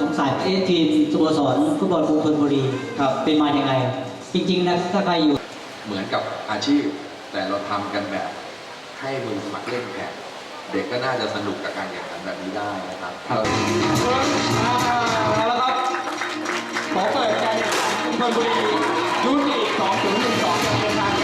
สงสัยเอะทีมสโมสรฟุตบอลกรุงธนบุรีครับเป็นมาอย่างไง จริง ๆ นะถ้าใครอยู่ เหมือนกับอาชีพ แต่เราทำกันแบบให้มือสมัครเล่นแข่งเด็กก็น่าจะสนุกกับการแข่งขันแบบนี้ได้นะครับครับเอาละครับ ขอเปิดการแข่งขันชลบุรียูนิต2012